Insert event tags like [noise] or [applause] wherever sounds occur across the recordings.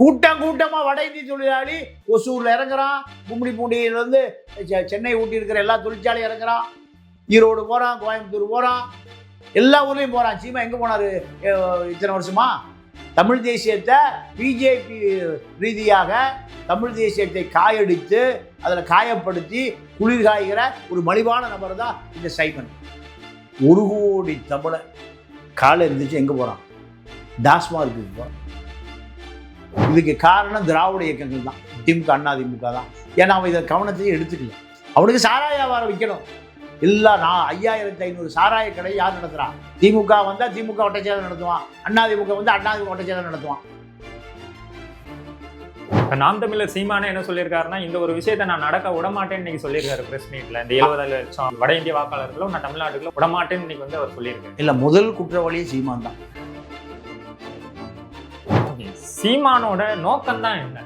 கூட்டம் கூட்டமாக வட இந்திய தொழிலாளி ஒசூரில் இறங்குறான். கும்மிடி பூண்டியிலேருந்து சென்னை ஊட்டி இருக்கிற எல்லா தொழிற்சாலையும் இறங்குறான். ஈரோடு போகிறான் கோயம்புத்தூர் போகிறான் எல்லா ஊர்லேயும் போகிறான் சீமா எங்கே போனார்? இத்தனை வருஷமா? தமிழ் தேசியத்தை பிஜேபி ரீதியாக தமிழ் தேசியத்தை காயடித்து அதில் காயப்படுத்தி குளிர் காய்கிற ஒரு மலிவான நபர் தான் இந்த சைமன். ஒரு கோடி தமிழை காலை இருந்துச்சு எங்கே போகிறான் டாஸ்மார்க்கு போகிறான் இதுக்கு காரணம் திராவிட இயக்கங்கள் தான். திமுக அண்ணா திமுக தான். ஏன்னா அவன் இதை கவனத்தையும் எடுத்துக்கல. அவனுக்கு சாராய வியாபாரம் விற்கணும். இல்லை நான் ஐயாயிரத்தி ஐநூறு சாராய கடை யார் நடத்துகிறான் திமுக வந்தால் திமுக ஒட்டச்சேதம் நடத்துவான். அண்ணா திமுக வந்து அண்ணா திமுக ஒட்டச்சேதம் நடத்துவான். இப்ப நாம் தமிழர் சீமானே என்ன சொல்லியிருக்காருன்னா இந்த ஒரு விஷயத்தை நான் நடக்க விடமாட்டேன்னு இன்னைக்கு சொல்லியிருக்காரு பிரஸ் மீட்ல இந்த எழுபது லட்சம் வட இந்திய வாக்காளர்களும் நான் தமிழ்நாட்டுக்குள்ள விடமாட்டேன்னு இன்னைக்கு வந்து அவர் சொல்லியிருக்காரு. இல்லை முதல் குற்றவாளியே சீமான் தான். சீமானோட நோக்கம் தான் என்ன?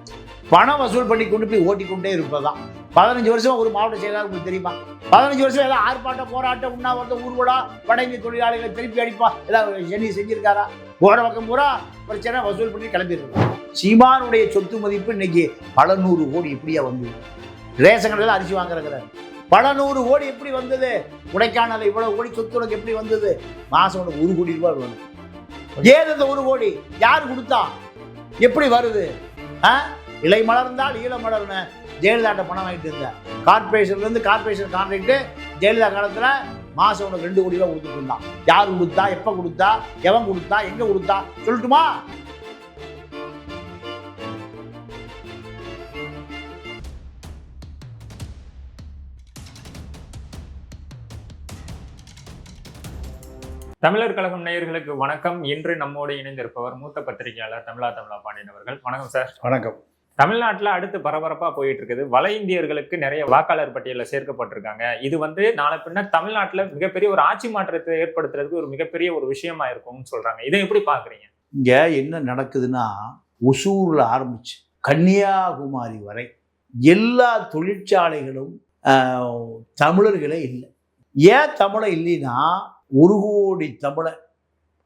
பணம் வசூல் பண்ணி கொண்டு போய் ஓட்டிக்கொண்டே இருப்பதான் பதினஞ்சு வருஷம் ஒரு மாவட்ட செயலாளர் உங்களுக்கு தெரியுமா? பதினஞ்சு வருஷம் ஏதாவது ஆர்ப்பாட்டம் போராட்டம் உண்ணாவிரதம் ஊர்வலா வட தொழிலாளிகளை திருப்பி அடிப்பா? ஏதாவது சென்னி செஞ்சிருக்காரா? போற பக்கம் பூரா பிரச்சனை வசூல் பண்ணி கிளம்பிடுறது. சீமானுடைய சொத்து மதிப்பு இன்னைக்கு பல நூறு கோடி இப்படியா வந்து ரேஷன் கடையில் அரிசி வாங்குறங்கிற பல நூறு கோடி எப்படி வந்தது? கொடைக்கானல் இவ்வளவு கோடி சொத்து உனக்கு எப்படி வந்தது? மாசம் உனக்கு ஒரு கோடி ரூபாய் வேணும் ஏது இந்த ஒரு கோடி? யார் கொடுத்தா? எப்படி வருது? ஆ? இலை மலர்ந்தால் ஈழ மலர்னு ஜெயலலிதாட்ட பணம் வாங்கிட்டு இருந்தேன் கார்பரேஷன்லேருந்து கார்பரேஷன் கான்ட்ராக்ட் ஜெயலலிதா காலத்தில் மாதம் உனக்கு ரெண்டு கோடி ரூபா கொடுத்துட்டு இருந்தான். யார் கொடுத்தா எப்போ கொடுத்தா எவன் கொடுத்தா எங்கே கொடுத்தா சொல்லட்டுமா? தமிழர் கழகம் நேயர்களுக்கு வணக்கம். இன்று நம்மோடு இணைந்திருப்பவர் மூத்த பத்திரிகையாளர் தமிழா தமிழா பாண்டியன் அவர்கள். வணக்கம் சார். வணக்கம். தமிழ்நாட்டுல அடுத்து பரபரப்பா போயிட்டு இருக்குது. வட இந்தியர்களுக்கு நிறைய வாக்காளர் பட்டியலில் சேர்க்கப்பட்டிருக்காங்க. இது வந்து நாளை பின்ன தமிழ்நாட்டுல மிகப்பெரிய ஒரு ஆட்சி மாற்றத்தை ஏற்படுத்துறதுக்கு ஒரு மிகப்பெரிய ஒரு விஷயமா இருக்கும்னு சொல்றாங்க. இதை எப்படி பாக்குறீங்க இங்கே என்ன நடக்குதுன்னா ஒசூரில் ஆரம்பிச்சு கன்னியாகுமரி வரை எல்லா தொழிற்சாலைகளும் தமிழர்களே இல்லை. ஏன் தமிழை இல்லைன்னா ஒரு கோடி தமிழை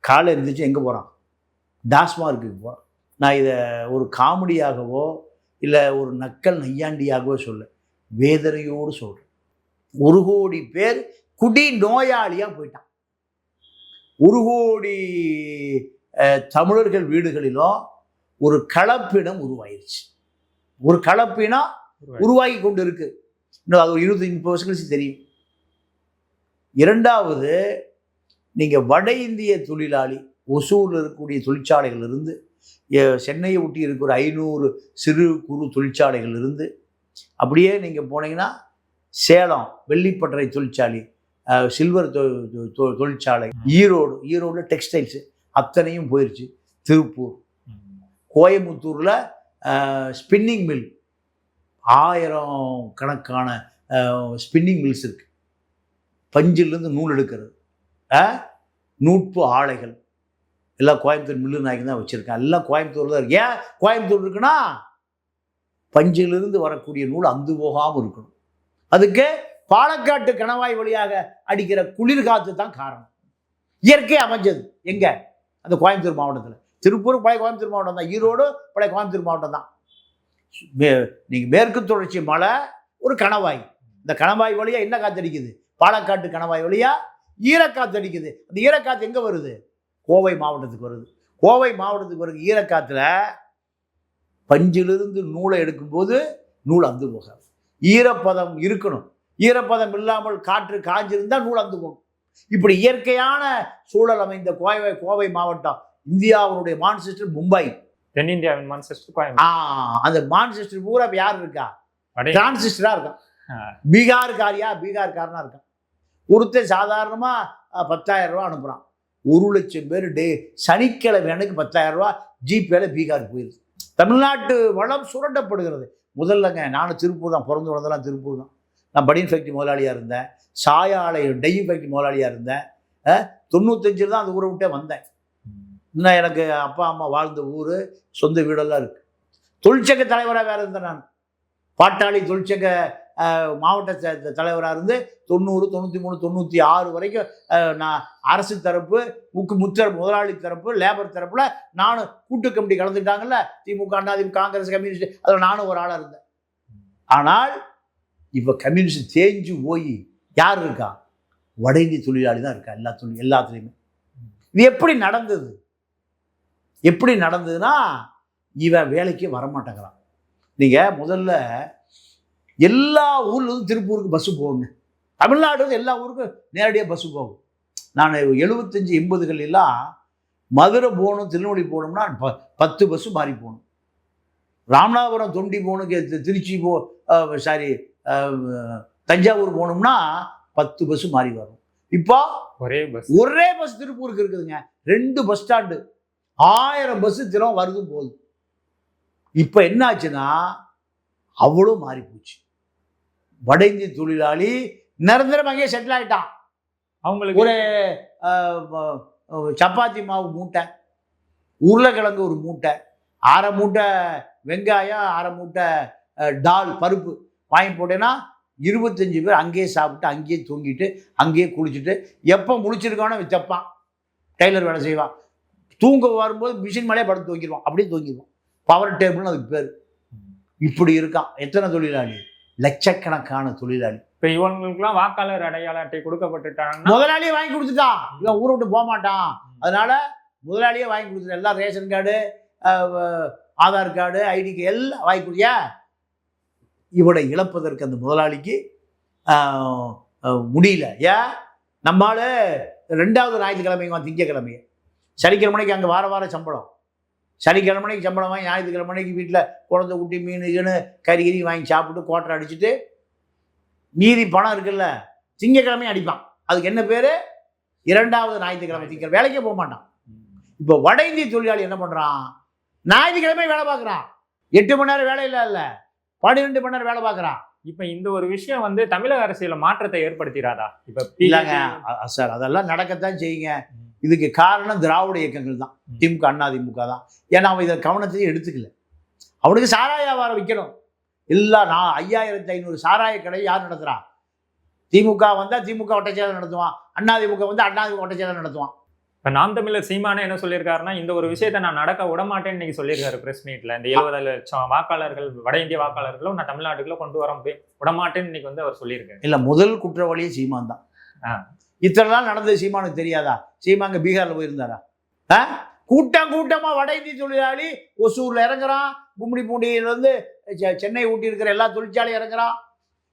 காலை இருந்துச்சு எங்கே போகிறான் டாஸ்மார்க்குக்கு போகிறான் நான் இதை ஒரு காமெடியாகவோ இல்லை ஒரு நக்கல் நையாண்டியாகவோ சொல்ல வேதனையோடு சொல்கிறேன் ஒரு கோடி பேர் குடி நோயாளியாக போயிட்டான். ஒரு கோடி தமிழர்கள் வீடுகளிலும் ஒரு கலப்பினம் உருவாயிருச்சு. ஒரு கலப்பினம் உருவாகி கொண்டு இருக்கு இன்னும் அது ஒரு இருபத்தி முப்பது வருஷம் கழிச்சு தெரியும். இரண்டாவது நீங்கள் வட இந்திய தொழிலாளி ஒசூரில் இருக்கக்கூடிய தொழிற்சாலைகளிலிருந்து சென்னையை ஒட்டி இருக்கிற ஐநூறு சிறு குறு தொழிற்சாலைகளிலிருந்து அப்படியே நீங்கள் போனீங்கன்னா சேலம் வெள்ளிப்பட்டறை தொழிற்சாலை சில்வர் தொ- தொ- தொழிற்சாலை ஈரோடு ஈரோடில் டெக்ஸ்டைல்ஸு அத்தனையும் போயிடுச்சு திருப்பூர். கோயம்புத்தூரில் ஸ்பின்னிங் மில் ஆயிரம் கணக்கான ஸ்பின்னிங் மில்ஸ் இருக்குது பஞ்சிலிருந்து நூல் எடுக்கிறது. நூற்பு ஆலைகள். எல்லாம் கோயம்புத்தூர் மில்லு நாய்க்கு தான் வச்சுருக்கேன். எல்லாம் கோயம்புத்தூர் தான் இருக்கு. ஏன் கோயம்புத்தூர் இருக்குன்னா பஞ்சிலிருந்து வரக்கூடிய நூல் அந்து போகாமல் இருக்கணும். அதுக்கு பாலக்காட்டு கணவாய் வழியாக அடிக்கிற குளிர் காற்று தான் காரணம். இயற்கை அமைஞ்சது. எங்கே? அந்த கோயம்புத்தூர் மாவட்டத்தில். திருப்பூர் பழைய கோயம்புத்தூர் மாவட்டம் தான். ஈரோடு பழைய கோயம்புத்தூர் மாவட்டம் தான். மே- நீங்க மேற்கு தொடர்ச்சி மலை ஒரு கணவாய். இந்த கணவாய் வழியாக என்ன காற்று அடிக்குது? பாலக்காட்டு கணவாய் வழியாக ஈரக்காத்து அடிக்குது. அந்த ஈரக்காத்து எங்க வருது? கோவை மாவட்டத்துக்கு வருது. கோவை மாவட்டத்துக்கு வருது. ஈரக்காத்துல பஞ்சிலிருந்து நூலை எடுக்கும்போது நூல் அந்து போகாது. ஈரப்பதம் இருக்கணும். ஈரப்பதம் இல்லாமல் காற்று காஞ்சிருந்தா நூல் அந்து போகும். இப்படி இயற்கையான சூழல் அமைந்த கோவை கோவை மாவட்டம் இந்தியாவுடைய மான்செஸ்டர் மும்பை. தென்னிந்தியாவின் மான்செஸ்டர் ஆ அந்த மான்செஸ்டர் பூரா யார் இருக்கா? டிரான்சிஸ்டரா இருக்கான். பீகார்காரியா பீகார்காரனா இருக்கான். ஒருத்தன் சாதாரணமாக பத்தாயிரம் ரூபா அனுப்புகிறான் ஒரு லட்சம் பேர் டே சனிக்கிழமை எனக்கு பத்தாயிரம் ரூபா ஜிபேல பீகார் போயிடுது தமிழ்நாட்டு வளம் சுரண்டப்படுகிறது. முதல்லங்க நானும் திருப்பூர் தான் பிறந்து வளர்ந்தெல்லாம் திருப்பூர் தான். நான் படியன் ஃபேக்ட்ரி முதலாளியாக இருந்தேன். சாயாலை ஆலை ஃபேக்ட்ரி முதலாளியாக இருந்தேன். தொண்ணூத்தஞ்சில் தான் அந்த ஊரை விட்டே வந்தேன். இன்னும் எனக்கு அப்பா அம்மா வாழ்ந்த ஊர் சொந்த வீடெல்லாம் இருக்குது தொழிற்சங்க தலைவராக வேறு இருந்தேன் நான். பாட்டாளி தொழிற்சங்க மாவட்ட தலைவராக இருந்து தொண்ணூறு தொண்ணூற்றி மூணு தொண்ணூற்றி ஆறு வரைக்கும் நான் அரசு தரப்பு முக்கு முத்தரப்பு முதலாளி தரப்பு லேபர் தரப்பில் நானும் கூட்டு கமிட்டி கலந்துட்டாங்கல்ல திமுக அதிமுக காங்கிரஸ் கம்யூனிஸ்ட் அதில் நானும் ஒரு ஆளாக இருந்தேன். ஆனால் இப்போ கம்யூனிஸ்ட் தேஞ்சு போய் யார் இருக்கா? வட இந்திய தொழிலாளி தான் இருக்கா எல்லா தொழில் எல்லாத்துலேயுமே. இது எப்படி நடந்தது? எப்படி நடந்ததுன்னா இவன் வேலைக்கு வரமாட்டேங்கிறான். நீங்கள் முதல்ல எல்லா ஊர்லேருந்து திருப்பூருக்கு பஸ்ஸு போகுங்க. தமிழ்நாடு எல்லா ஊருக்கும் நேரடியாக பஸ்ஸு போகும். நான் எழுபத்தஞ்சி எண்பதுகள் எல்லாம் மதுரை போகணும் திருநெல்வேலி போகணும்னா ப பத்து பஸ்ஸு மாறி போகணும். ராமநாதபுரம் தொண்டி போகணும் கே- திருச்சி போ சாரி தஞ்சாவூர் போகணும்னா பத்து பஸ்ஸு மாறி வரும். இப்போ ஒரே பஸ் ஒரே பஸ் திருப்பூருக்கு இருக்குதுங்க. ரெண்டு பஸ் ஸ்டாண்டு ஆயிரம் பஸ் தினம் வருது போகுது இப்போ என்ன ஆச்சுன்னா அவ்வளோ மாறி போச்சு. வட இந்திய தொழிலாளி நிரந்தரம் அங்கேயே செட்டில் ஆயிட்டான். அவங்களுக்கு ஒரு சப்பாத்தி மாவு மூட்டை உருளைக்கிழங்கு ஒரு மூட்டை அரை மூட்டை வெங்காயம் அரை மூட்டை டால் பருப்பு வாங்கி போட்டேன்னா இருபத்தஞ்சு பேர் அங்கேயே சாப்பிட்டு அங்கேயே தூங்கிட்டு அங்கேயே குளிச்சுட்டு எப்போ முழிச்சிருக்கானோ தைப்பான் டெய்லர் வேலை செய்வான். தூங்க வரும்போது மிஷின் மேலே படுத்து தூங்கிடுவான். அப்படியே தூங்கிடுவான். பவர் டேபிள்னு அதுக்கு பேர். இப்படி இருக்கான். எத்தனை தொழிலாளி? லட்சக்கணக்கான தொழிலாளி. இப்ப இவங்களுக்குலாம் வாக்காளர் அடையாள அட்டை கொடுக்கப்பட்டுட்டாங்கன்னா முதலாளியே வாங்கி கொடுத்துட்டான் இவன் ஊரை விட்டு போக மாட்டான். அதனால முதலாளியே வாங்கி கொடுத்துட்டான் எல்லாம் ration card Aadhaar card ID எல்லாம் வாங்கி கொடுத்தியா இவனை இழப்பதற்கு அந்த முதலாளிக்கு முடியல. ஏன்? நம்மால ரெண்டாவது ஞாயிற்றுக்கிழமைங்க திங்கக்கிழமைங்க. சனிக்கிழமைக்கு அங்கே வார வாரம் சம்பளம். சனிக்கிழமைக்கு சம்பளம் வாங்கி ஞாயிற்றுக்கிழமைக்கு வீட்டில் குழந்தை குட்டி மீன் கீனு கறி கறி வாங்கி சாப்பிட்டு கோட்டரை அடிச்சுட்டு மீதி பணம் இருக்குல்ல திங்கக்கிழமையும் அடிப்பான். அதுக்கு என்ன பேர்? இரண்டாவது ஞாயிற்றுக்கிழமை திங்க வேலைக்கே போக மாட்டான். இப்போ வட இந்திய தொழிலாளி என்ன பண்ணுறான் ஞாயிற்றுக்கிழமை வேலை பார்க்குறான். எட்டு மணி நேரம் வேலை இல்லை இல்லை. பன்னிரெண்டு மணி நேரம் வேலை பார்க்குறான். இப்ப இந்த ஒரு விஷயம் வந்து தமிழக அரசியல மாற்றத்தை ஏற்படுத்திடாதா இப்ப இல்லைங்க. சார் அதெல்லாம் நடக்கத்தான் செய்யுங்க. இதுக்கு காரணம் திராவிட இயக்கங்கள் தான். திமுக அண்ணா திமுக தான். ஏன்னா அவன் இதை கவனத்தையும் எடுத்துக்கல. அவனுக்கு சாராய வியாபாரம் விற்கணும் இல்லை நான் ஐயாயிரத்தி ஐநூறு சாராய கடை யார் நடத்துறா? திமுக வந்தால் திமுக ஒட்டச்சேதம் நடத்துவான். அண்ணா திமுக வந்து அண்ணா திமுக ஒட்டச்சேதம் நடத்துவான். இப்ப நாம் தமிழர் சீமானே என்ன சொல்லியிருக்காருன்னா இந்த ஒரு விஷயத்தை நான் நடக்க விட மாட்டேன்னு இன்னைக்கு சொல்லியிருக்காரு பிரஸ் மீட்ல இந்த எழுபது லட்சம் வாக்காளர்கள் வட இந்திய வாக்காளர்களும் நான் தமிழ்நாட்டுக்குள்ள கொண்டு வர முடியும். விடமாட்டேன்னு இன்னைக்கு வந்து அவர் சொல்லியிருக்காரு. இல்லை முதல் குற்றவாளியே சீமான் தான். இத்தனை நாள் நடந்தது சீமானுக்கு தெரியாதா? சீமாங்க பீகார்ல போயிருந்தாரா? ஆ? கூட்டம் கூட்டமா வட இந்திய தொழிலாளி ஒசூர்ல இறங்குறான். கும்மிடி பூண்டியில இருந்து செ- சென்னை ஊட்டி இருக்கிற எல்லா தொழிற்சாலையும் இறங்குறான்.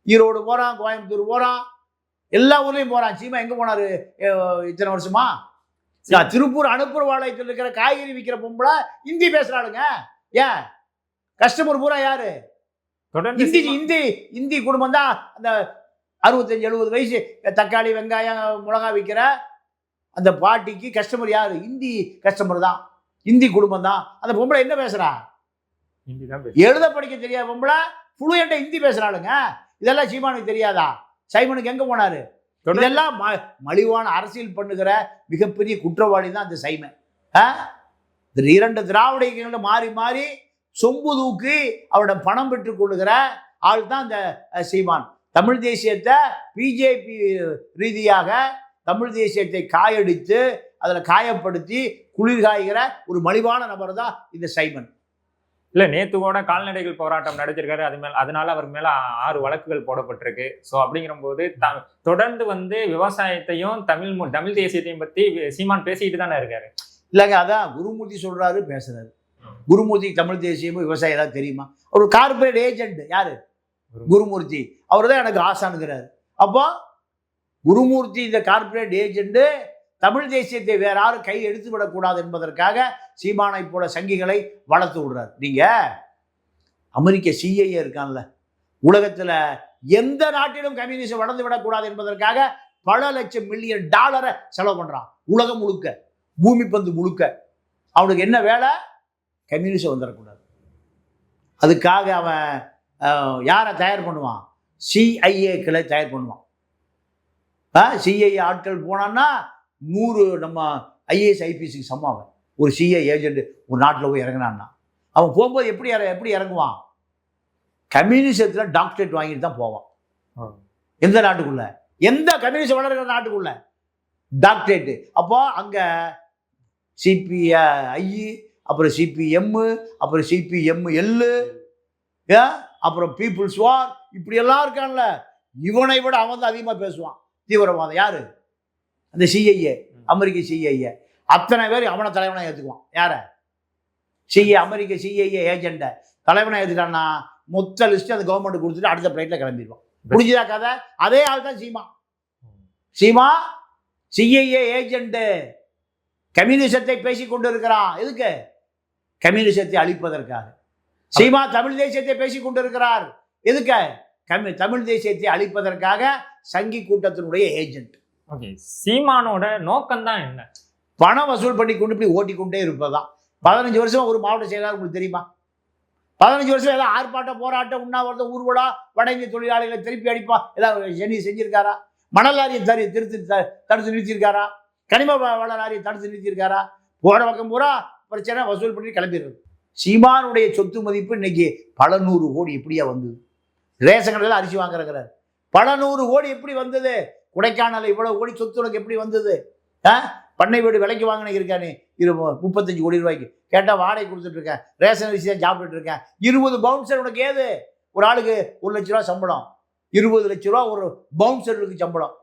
ஈரோடு போறான் கோயம்புத்தூர் போறான். எல்லா ஊர்லயும் போறான். சீமா எங்க போனாரு? இத்தனை வருஷமா? திருப்பூர் அனுப்புறவாளையத்தில் இருக்கிற காய்கறி விற்கிற பொம்பளை ஹிந்தி பேசுறாளுங்க. ஏன் கஸ்டமர் பூரா யாரு? தொடர்ந்து இந்தி சீமா- இந்தி இந்தி குடும்பம் தான் அந்த அறுபத்தஞ்சு எழுபது வயசு தக்காளி வெங்காயம் மிளகா விற்கிற அந்த பாட்டிக்கு கஸ்டமர் யாரு? இந்தி கஸ்டமர் தான். இந்தி குடும்பம் தான். அந்த பொம்பளை என்ன பேசுறா? ஹிந்தி தான் பேசு- எழுத படிக்க தெரியாத பொம்பளை ஃப்ளூயண்ட்டாக ஹிந்தி பேசுறாளுங்க. இதெல்லாம் சீமானுக்கு தெரியாதா? சைமனுக்கு எங்க போனாரு? இதெல்லாம் ம- மலிவான அரசியல் பண்ணுகிற மிகப்பெரிய குற்றவாளி தான் அந்த சைமன். இரண்டு திராவிட இயக்கங்கள் மாறி மாறி சொம்பு தூக்கி அவரிடம் பணம் பெற்றுக் கொள்ளுகிற ஆள் தான் அஹ், சீமான். தமிழ் தேசியத்தை பிஜேபி ரீதியாக தமிழ் தேசியத்தை காயடித்து அதில் காயப்படுத்தி குளிர் காய்கிற ஒரு மலிவான நபர் தான் இந்த சைமன். இல்ல நேத்து கூட கால்நடைகள் போராட்டம் நடத்திருக்காரு அது மேல அதனால அவர் மேல ஆறு வழக்குகள் போடப்பட்டிருக்கு. சோ அப்படிங்கிற போது த- தொடர்ந்து வந்து விவசாயத்தையும் தமிழ் தமிழ் தேசியத்தையும் பத்தி வி- சீமான் பேசிட்டு தானே இருக்காரு. இல்லைங்க அதான் குருமூர்த்தி சொல்றாரு பேசுறாரு. குருமூர்த்தி தமிழ் தேசியமும் விவசாயம் தான் தெரியுமா? ஒரு கார்பரேட் ஏஜென்ட் யாரு? குருமூர்த்தி. அவர் தான் எனக்கு ஆசானுங்கிறார் அப்போ குருமூர்த்தி இந்த கார்ப்பரேட் ஏஜென்ட்டு தமிழ் தேசியத்தை வேற யாரும் கை எடுத்து விடக்கூடாது என்பதற்காக சீமானை போல சங்கிகளை வளர்த்து விடுறாரு. நீங்க அமெரிக்க சிஐஏ இருக்கான்ல. உலகத்துல எந்த நாட்டிலும் கம்யூனிசம் வளர்ந்து விடக்கூடாது என்பதற்காக பல லட்சம் மில்லியன் டாலரை செலவு பண்றான். உலகம் முழுக்க பூமி பந்து முழுக்க. அவனுக்கு என்ன வேலை? கம்யூனிசம் வந்துடக்கூடாது. அதுக்காக அவன் யாரை தயார் பண்ணுவான்? சிஐஏக்களை தயார் பண்ணுவான். சிஐஏ ஆட்கள் போனான்னா நூறு நம்ம ஐஏஎஸ் ஐபிஎஸ்க்கு சமாவன் ஒரு சிஐ ஏஜென்ட் ஒரு நாட்டில் போய் இறங்கினான்னா. அவன் போகும்போது எப்படி இற எப்படி இறங்குவான்? கம்யூனிசத்தில் டாக்டரேட் வாங்கிட்டு தான் போவான். எந்த நாட்டுக்குள்ள? எந்த கம்யூனிஸ்ட் வளர்கிற நாட்டுக்குள்ள? டாக்டரேட் அப்போ அங்கே சிபிஐ அப்புறம் சிபிஎம் அப்புறம் சிபிஎம் எல்லு அப்புறம் பீப்புள்ஸ் வார் இப்படி எல்லாம் இருக்கான்ல. இவனை விட அவன் தான் அதிகமாக பேசுவான். தீவிரவாதம். யாரு? அந்த சிஐஏ அமெரிக்க சிஐஏ அத்தனை பேர் அவனை தலைவனாக ஏற்றுக்குவான் யார? சிஏ அமெரிக்க சிஐஏ ஏஜெண்ட்டை தலைவனாக ஏற்றுட்டான்னா மொத்த லிஸ்ட் அந்த கவர்மெண்ட் கொடுத்துட்டு அடுத்த ஃப்ளைட்டில் கிளம்பிடுவான். புரிஞ்சுதா கதை? அதே ஆள் தான் சீமா. சீமா சிஐஏ ஏஜென்ட் கம்யூனிசத்தை பேசிக்கொண்டு இருக்கிறான் எதுக்கு? கம்யூனிசத்தை அழிப்பதற்காக. சீமா தமிழ் தேசியத்தை பேசிக் கொண்டிருக்கிறார் எதுக்கு? கம்யூ தமிழ் தேசியத்தை அழிப்பதற்காக சங்கி கூட்டத்தினுடைய ஏஜென்ட் ஓகே சீமானோட நோக்கம் தான் என்ன? பணம் வசூல் பண்ணி கொண்டு இப்படி ஓட்டிக்கொண்டே இருப்பதுதான். பதினஞ்சு வருஷம் ஒரு மாவட்ட செயலாளர் உங்களுக்கு தெரியுமா? பதினஞ்சு வருஷம் ஏதாவது ஆர்ப்பாட்டம் போராட்டம் உண்ணாவிரதம் ஊர்வலா வட இந்திய தொழிலாளிகளை திருப்பி அடிப்பா? ஏதாவது சென்னி செஞ்சிருக்காரா? மணல் லாரியை தறி திருத்தி தடுத்து நிறுத்தியிருக்காரா? கனிம வள லாரியை தடுத்து நிறுத்தியிருக்காரா? போற பக்கம் பூரா பிரச்சனை வசூல் பண்ணி கிளம்பிடுறது. சீமானுடைய சொத்து மதிப்பு இன்னைக்கு பல நூறு கோடி எப்படியா வந்தது. ரேஷன் கடையில் அரிசி வாங்குறங்கிறார் பல நூறு கோடி எப்படி வந்தது? கொடைக்கானல் இவ்வளோ கோடி சொத்து உனக்கு எப்படி வந்தது? ஆ? பண்ணை வீடு விலைக்கு வாங்கின இருக்கானே இரு முப்பத்தஞ்சு கோடி ரூபாய்க்கு. கேட்டால் வாடகை கொடுத்துட்டு இருக்கேன். ரேஷன் அரிசி தான் சாப்பிட்டுட்டு இருக்கேன். இருபது பவுன்சர் உனக்கு ஏது? ஒரு ஆளுக்கு ஒரு லட்ச ரூபா சம்பளம். இருபது லட்ச ரூபா ஒரு பவுன்சருக்கு சம்பளம்.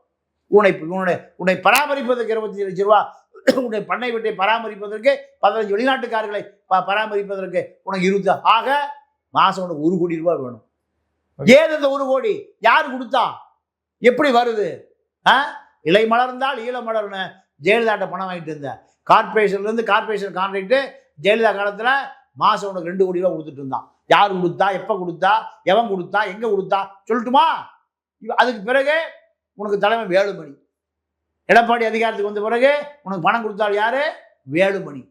உன்னை உன்னை உன்னை பராமரிப்பதற்கு இருபத்தஞ்சு லட்ச ரூபா [coughs] உன்னை பண்ணை வீட்டை பராமரிப்பதற்கு பதினஞ்சு வெளிநாட்டுக்காரர்களை ப- பராமரிப்பதற்கு உனக்கு இருபது ஆக மாசம் உனக்கு ஒரு கோடி ரூபாய் வேணும். ஏது இந்த ஒரு கோடி? யார் கொடுத்தா? எப்படி வருது? ஆ? இலை மலர்ந்தால் ஈழ மலர்னு ஜெயலலிதாட்ட பணம் வாங்கிட்டு இருந்தேன் கார்பரேஷன்ல இருந்து கார்பரேஷன் கான்ட்ராக்ட் ஜெயலலிதா காலத்துல மாசம் உனக்கு ரெண்டு கோடி ரூபாய் கொடுத்துட்டு இருந்தான். யார் கொடுத்தா? எப்ப கொடுத்தா? எவன் கொடுத்தா? எங்க கொடுத்தா? சொல்லட்டுமா? அதுக்கு பிறகு உனக்கு தலைமை வேலுமணி. எடப்பாடி அதிகாரத்துக்கு வந்த பிறகு உனக்கு பணம் கொடுத்தால் யாரு? வேலுமணி.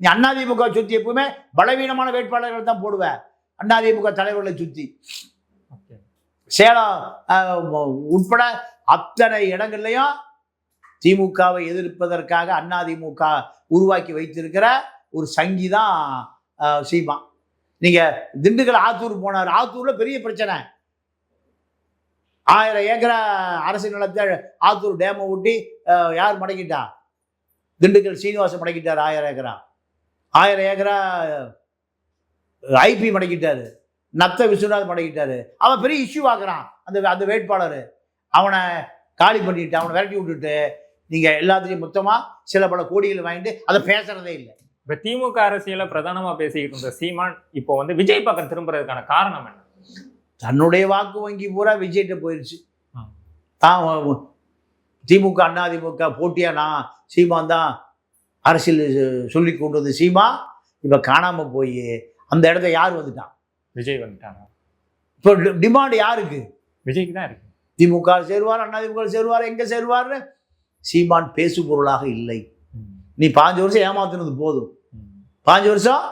நீ அதிமுக சுத்தி எப்பவுமே பலவீனமான வேட்பாளர்கள் தான் போடுவேன் அதிமுக தலைவர்களை சுத்தி. ஓகே. சேலம் உட்பட அத்தனை இடங்கள்லையும் திமுகவை எதிர்ப்பதற்காக அதிமுக உருவாக்கி வைத்திருக்கிற ஒரு சங்கி தான் சீமா நீங்க திண்டுக்கல் ஆத்தூர் போனார். ஆத்தூர்ல பெரிய பிரச்சனை. ஆயிரம் ஏக்கரா அரசு நிலத்தை ஆத்தூர் டேமை ஊட்டி யார் மடக்கிட்டா? திண்டுக்கல் சீனிவாசன் மடக்கிட்டார் ஆயிரம் ஏக்கரா. ஆயிரம் ஏக்கரா ஐபி மடக்கிட்டாரு. நத்த விஸ்வநாத் மடக்கிட்டாரு. அவன் பெரிய இஷ்யூ ஆக்குறான் அந்த அந்த வேட்பாளர். அவனை காலி பண்ணிட்டு அவனை விரட்டி விட்டுட்டு நீங்கள் எல்லாத்துலேயும் மொத்தமாக சில பல கோடிகள் வாங்கிட்டு அதை பேசுகிறதே இல்லை. இப்போ திமுக அரசியலை பிரதானமாக பேசிக்கிட்டு இருந்த சீமான் இப்போ வந்து விஜய் பக்கம் திரும்புறதுக்கான காரணம் என்ன? தன்னுடைய வாக்கு வங்கி பூரா விஜய்கிட்ட போயிருச்சு. ஆ. தான் திமுக அதிமுக போட்டியா நான் சீமான் தான் அரசியல் சொல்லி கொண்டு வந்து சீமா இப்போ காணாம போய் அந்த இடத்த யார் வந்துட்டான்? விஜய் வந்துட்டாங்க. இப்போ டிமாண்ட் யாருக்கு? விஜய்க்கு தான் இருக்கு. திமுக சேருவார் அதிமுக சேருவார் எங்க சேருவார்னு சீமான் பேசு பொருளாக இல்லை. நீ பாஞ்சு வருஷம் ஏமாத்துனது போதும். பாஞ்சு வருஷம்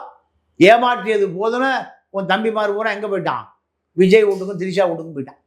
ஏமாற்றியது போதும்னு உன் தம்பிமார் பூரா எங்க போயிட்டான்? விஜய் வீட்டுக்கும் திரிஷா வீட்டுக்கும் போயிட்டான்.